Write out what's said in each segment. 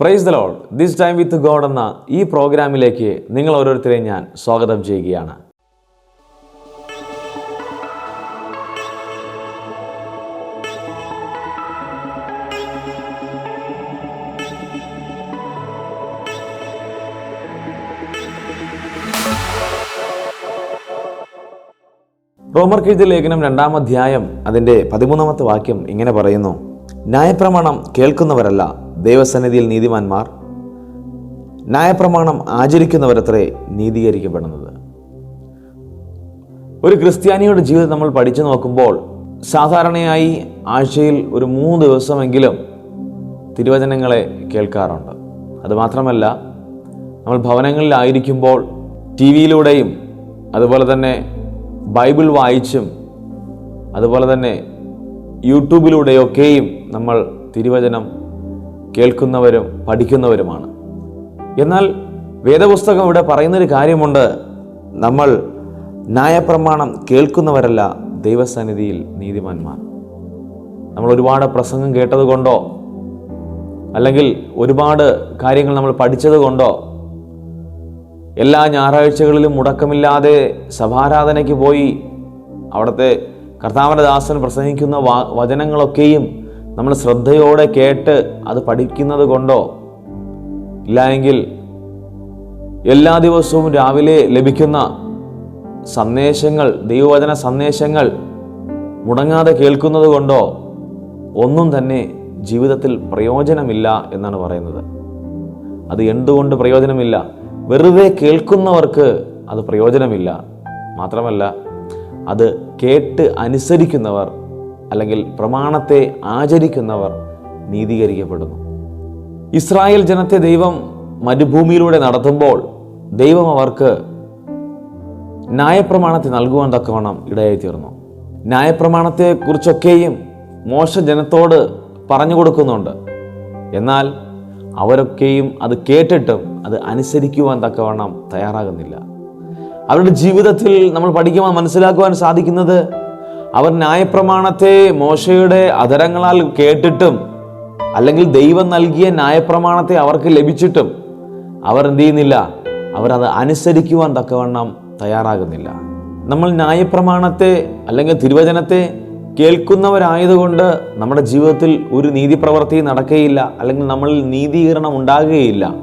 Praise the lord this time with God എന്ന ഈ പ്രോഗ്രാമിലേക്ക് നിങ്ങൾ ഓരോരുത്തരെയും ഞാൻ സ്വാഗതം ചെയ്യുകയാണ്. റോമർ കീഴ്ത്തി ലേഖനം രണ്ടാം അധ്യായം അതിന്റെ പതിമൂന്നാമത്തെ വാക്യം ഇങ്ങനെ പറയുന്നു. ന്യായപ്രമാണം കേൾക്കുന്നവരല്ല ദൈവസന്നിധിയിൽ നീതിമാന്മാർ ന്യായപ്രമാണം ആചരിക്കുന്നവരത്രേ നീതീകരിക്കപ്പെടുന്നത്. ഒരു ക്രിസ്ത്യാനിയുടെ ജീവിതം നമ്മൾ പഠിച്ചു നോക്കുമ്പോൾ സാധാരണയായി ആഴ്ചയിൽ ഒരു മൂന്ന് ദിവസമെങ്കിലും തിരുവചനങ്ങളെ കേൾക്കാറുണ്ട്. അതുമാത്രമല്ല നമ്മൾ ഭവനങ്ങളിലായിരിക്കുമ്പോൾ ടി വിയിലൂടെയും അതുപോലെ തന്നെ ബൈബിൾ വായിച്ചും അതുപോലെ തന്നെ യൂട്യൂബിലൂടെയൊക്കെയും നമ്മൾ തിരുവചനം കേൾക്കുന്നവരും പഠിക്കുന്നവരുമാണ്. എന്നാൽ വേദപുസ്തകം ഇവിടെ പറയുന്നൊരു കാര്യമുണ്ട്. നമ്മൾ ന്യായപ്രമാണം കേൾക്കുന്നവരല്ല ദൈവസന്നിധിയിൽ നീതിമാന്മാർ. നമ്മൾ ഒരുപാട് പ്രസംഗം കേട്ടതുകൊണ്ടോ അല്ലെങ്കിൽ ഒരുപാട് കാര്യങ്ങൾ നമ്മൾ പഠിച്ചതുകൊണ്ടോ എല്ലാ ഞായറാഴ്ചകളിലും മുടക്കമില്ലാതെ സഭാരാധനയ്ക്ക് പോയി അവിടുത്തെ കർത്താവിന്റെ ദാസൻ പ്രസംഗിക്കുന്ന വചനങ്ങളൊക്കെയും നമ്മൾ ശ്രദ്ധയോടെ കേട്ട് അത് പഠിക്കുന്നത് കൊണ്ടോ? ഇല്ലായെങ്കിൽ എല്ലാ ദിവസവും രാവിലെ ലഭിക്കുന്ന സന്ദേശങ്ങൾ ദൈവവചന സന്ദേശങ്ങൾ മുടങ്ങാതെ കേൾക്കുന്നത് കൊണ്ടോ? ഒന്നും തന്നെ ജീവിതത്തിൽ പ്രയോജനമില്ല എന്നാണ് പറയുന്നത്. അത് എന്തുകൊണ്ട് പ്രയോജനമില്ല? വെറുതെ കേൾക്കുന്നവർക്ക് അത് പ്രയോജനമില്ല. മാത്രമല്ല അത് കേട്ട് അനുസരിക്കുന്നവർ അല്ലെങ്കിൽ പ്രമാണത്തെ ആചരിക്കുന്നവർ നീതീകരിക്കപ്പെടുന്നു. ഇസ്രായേൽ ജനത്തെ ദൈവം മരുഭൂമിയിലൂടെ നടത്തുമ്പോൾ ദൈവം അവർക്ക് ന്യായപ്രമാണത്തെ നൽകുവാൻ തക്കവണ്ണം ഇടയായി തീർന്നു ന്യായപ്രമാണത്തെക്കുറിച്ചൊക്കെയും മോശ ജനത്തോട് പറഞ്ഞു കൊടുക്കുന്നുണ്ട്. എന്നാൽ അവരൊക്കെയും അത് കേട്ടിട്ടും അത് അനുസരിക്കുവാൻ തക്കവണ്ണം തയ്യാറാകുന്നില്ല. അവരുടെ ജീവിതത്തിൽ നമ്മൾ പഠിക്കുവാൻ മനസ്സിലാക്കുവാൻ സാധിക്കുന്നത് അവർ ന്യായപ്രമാണത്തെ മോശയുടെ അധരങ്ങളാൽ കേട്ടിട്ടും അല്ലെങ്കിൽ ദൈവം നൽകിയ ന്യായപ്രമാണത്തെ അവർക്ക് ലഭിച്ചിട്ടും അവർ എന്ത് ചെയ്യുന്നില്ല? അവരത് അനുസരിക്കുവാൻ തക്കവണ്ണം തയ്യാറാകുന്നില്ല. നമ്മൾ ന്യായപ്രമാണത്തെ അല്ലെങ്കിൽ തിരുവചനത്തെ കേൾക്കുന്നവരായതുകൊണ്ട് നമ്മുടെ ജീവിതത്തിൽ ഒരു നീതിപ്രവർത്തി നടക്കുകയില്ല അല്ലെങ്കിൽ നമ്മളിൽ നീതീകരണം ഉണ്ടാകുകയില്ല.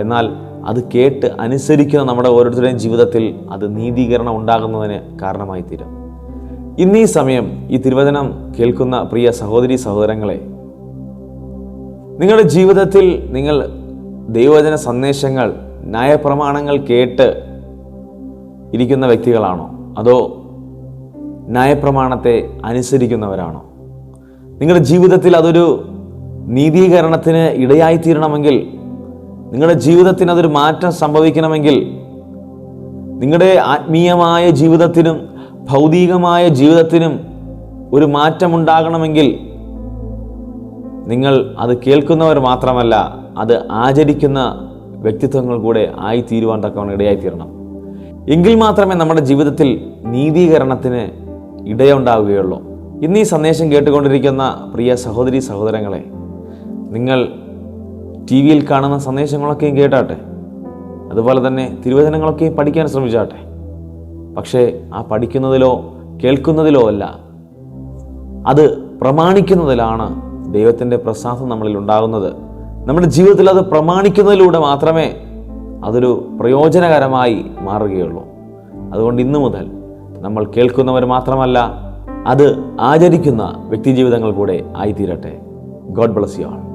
എന്നാൽ അത് കേട്ട് അനുസരിക്കുന്ന നമ്മുടെ ഓരോരുത്തരുടെയും ജീവിതത്തിൽ അത് നീതീകരണം ഉണ്ടാകുന്നതിന് കാരണമായി തീരും ഇന്ന് സമയം ഈ തിരുവചനം കേൾക്കുന്ന പ്രിയ സഹോദരി സഹോദരങ്ങളെ നിങ്ങളുടെ ജീവിതത്തിൽ നിങ്ങൾ ദൈവവചന സന്ദേശങ്ങൾ ന്യായപ്രമാണങ്ങൾ കേട്ട് ഇരിക്കുന്ന വ്യക്തികളാണോ? അതോ ന്യായപ്രമാണത്തെ അനുസരിക്കുന്നവരാണോ? നിങ്ങളുടെ ജീവിതത്തിൽ അതൊരു നീതീകരണത്തിന് ഇടയായിത്തീരണമെങ്കിൽ നിങ്ങളുടെ ജീവിതത്തിന് അതൊരു മാറ്റം സംഭവിക്കണമെങ്കിൽ നിങ്ങളുടെ ആത്മീയമായ ജീവിതത്തിനും ഭൗതികമായ ജീവിതത്തിനും ഒരു മാറ്റമുണ്ടാകണമെങ്കിൽ നിങ്ങൾ അത് കേൾക്കുന്നവർ മാത്രമല്ല അത് ആചരിക്കുന്ന വ്യക്തിത്വങ്ങൾ കൂടെ ആയിത്തീരുവാൻ തക്കവണ്ണം ഇടയായിത്തീരണം. എങ്കിൽ മാത്രമേ നമ്മുടെ ജീവിതത്തിൽ നീതീകരണത്തിന് ഇടയുണ്ടാവുകയുള്ളൂ. ഇന്ന് ഈ സന്ദേശം കേട്ടുകൊണ്ടിരിക്കുന്ന പ്രിയ സഹോദരി സഹോദരങ്ങളെ നിങ്ങൾ ടി വിയിൽ കാണുന്ന സന്ദേശങ്ങളൊക്കെയും കേട്ടാട്ടെ. അതുപോലെ തന്നെ തിരുവചനങ്ങളൊക്കെയും പഠിക്കാൻ ശ്രമിച്ചാട്ടെ. പക്ഷേ ആ പഠിക്കുന്നതിലോ കേൾക്കുന്നതിലോ അല്ല. അത് പ്രമാണിക്കുന്നതിലാണ് ദൈവത്തിന്റെ പ്രസാദം നമ്മളിൽ ഉണ്ടാകുന്നത്. നമ്മുടെ ജീവിതത്തിൽ അത് പ്രമാണിക്കുന്നതിലൂടെ മാത്രമേ അതൊരു പ്രയോജനകരമായി മാറുകയുള്ളൂ. അതുകൊണ്ട് ഇന്നു മുതൽ നമ്മൾ കേൾക്കുന്നവർ മാത്രമല്ല അത് ആചരിക്കുന്ന വ്യക്തിജീവിതങ്ങൾ കൂടെ ആയിത്തീരട്ടെ. God bless you all.